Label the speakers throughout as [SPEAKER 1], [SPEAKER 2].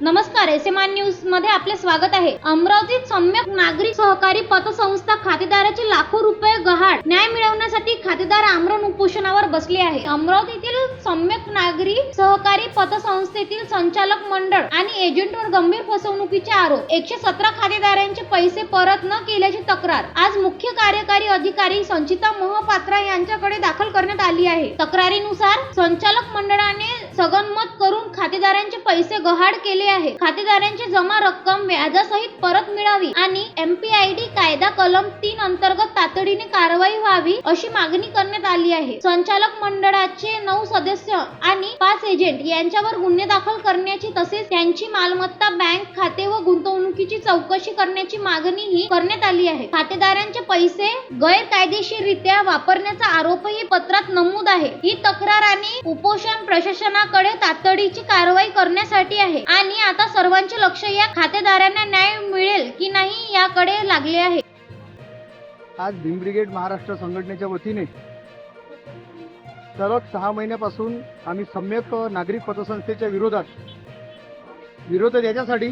[SPEAKER 1] नमस्कार S M R न्यूजमध्ये आपले स्वागत आहे. अमरावतीत सम्यक नागरी सहकारी पतसंस्था खातेदाराचे लाखो रुपये गहाळ न्याय मिळवण्यासाठी खातेदार आमरण उपोषणावर बसले आहे. अमरावतीतील सम्यक नागरी सहकारी पतसंस्थेतील संचालक मंडळ आणि एजंटवर गंभीर फसवणुकीचे आरोप. एकशे सतरा खातेदारांचे पैसे परत न केल्याची तक्रार. आज मुख्य कार्यकारी अधिकारी संचिता मोहपात्रा यांच्याकडे दाखल करण्यात आली आहे. तक्रारीनुसार संचालक मंडळाने सगनमत करून खातेदारांचे पैसे गहाळ केले आहे. खातेदारांची जमा रक्कम व्याजासहित परत मिळावी आणि एमपीआयडी कायदा कलम तीन अंतर्गत तातडीने कारवाई व्हावी अशी मागणी करण्यात आली आहे. संचालक मंडळाचे नऊ सदस्य आणि पाच एजंट यांच्यावर गुन्हे दाखल करण्याची तसेच त्यांची मालमत्ता बँक खाते व गुंतवणुकीची चौकशी करण्याची मागणीही करण्यात आली आहे. खातेदारांचे पैसे गैरकायदेशीररित्या वापरण्याचा आरोपही पत्रात नमूद आहे. ही तक्रार आणि उपोषण प्रशासना प्रशासनाकडे तातडीची कारवाई करण्यासाठी आहे. आणि आता सर्वांचे लक्ष या खातेदारांना न्याय मिळेल की नाही याकडे लागले आहे.
[SPEAKER 2] आज भीम ब्रिगेड महाराष्ट्र संघटनेच्या वतीने सलग सहा महिन्यापासून आम्ही सम्यक नागरिक पतसंस्थेच्या विरोधात विरोध याच्यासाठी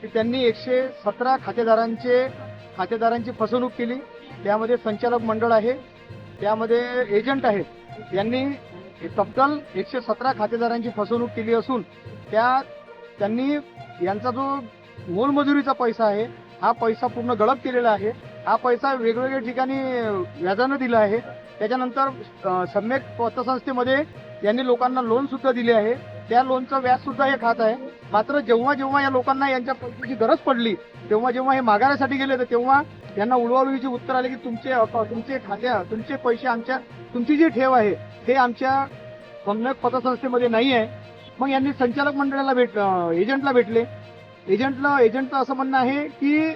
[SPEAKER 2] की त्यांनी एकशे सतरा खातेदारांचे खातेदारांची फसवणूक केली. त्यामध्ये संचालक मंडळ आहे. त्यामध्ये एजंट आहेत. यांनी तब्बल एकशे सतरा खातेदारांची फसवणूक केली असून त्या त्यांनी यांचा जो मोलमजुरीचा पैसा आहे हा पैसा पूर्ण गळप केलेला आहे. हा पैसा वेगवेगळ्या ठिकाणी व्याजानं दिला आहे. त्याच्यानंतर सम्यक पतसंस्थेमध्ये यांनी लोकांना लोन सुद्धा दिले आहे. त्या लोनचं व्याज सुद्धा हे खात आहे. मात्र जेव्हा जेव्हा या लोकांना यांच्या पैशाची गरज पडली तेव्हा जेव्हा हे माघाऱ्यासाठी गेले तर तेव्हा त्यांना उडवाउडवीची उत्तर आले की तुमचे तुमचे खात्या तुमचे पैसे आमच्या तुमची जी ठेव आहे ते आमच्या सम्यक पतसंस्थेमध्ये नाही आहे मग यांनी संचालक मंडळाला भेट एजंटला भेटले. एजंटला एजंटचं असं म्हणणं आहे की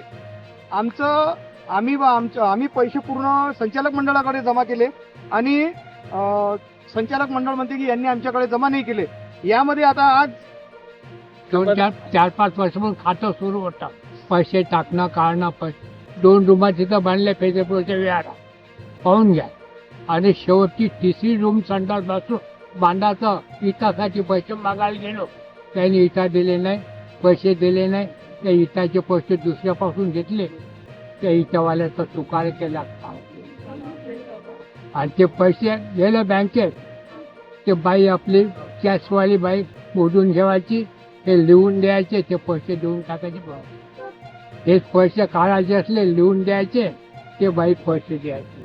[SPEAKER 2] आमचं आम्ही आमचं आम्ही पैसे पूर्ण संचालक मंडळाकडे जमा केले आणि संचालक मंडळ म्हणते की यांनी आमच्याकडे जमा नाही केले. यामध्ये आता आज
[SPEAKER 3] दोन चार चार पाच वर्षापासून खातं सुरू होतं. पैसे टाकणं काढणं पैसे. दोन रूमा तिथं बांधले फेजेपूरच्या वेळाला पाहून घ्या. आणि शेवटची तिसरी रूम संडास बसून बांधाचं इटासाठी पैसे मागायला गेलो. त्यांनी इटा दिले नाही पैसे दिले नाही. त्या इटाचे पैसे दुसऱ्यापासून घेतले. त्या इटावाल्याचा चुकार केला. आणि ते पैसे गेले बँकेत. ते बाई आपली कॅशवाली बाई मोजून ठेवायची. ते लिहून द्यायचे ते पैसे देऊन टाकायचे. हे पैसे काढायचे असले लिहून द्यायचे ते बाई पैसे द्यायचे.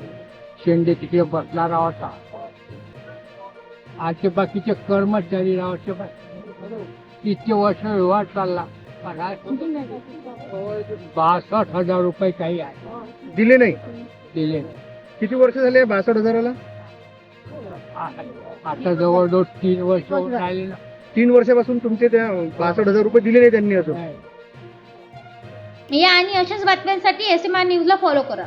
[SPEAKER 3] शेंडे तिकडे बसला होता. आजचे बाकीचे कर्मचारी राहायचे बाय इतके वर्ष व्यवहार चालला. बासष्ट हजार रुपये काही आहे.
[SPEAKER 2] दिले नाही?
[SPEAKER 3] दिले
[SPEAKER 2] किती वर्ष झाले बासष्ट हजाराला?
[SPEAKER 3] आता जवळजवळ तीन वर्ष राहिले ना.
[SPEAKER 2] तीन वर्षापासून तुमचे त्या बासष्ट हजार रुपये दिले नाही त्यांनी अजून.
[SPEAKER 1] या आणि अशाच बातम्यांसाठी एस एम आर न्यूजला फॉलो करा.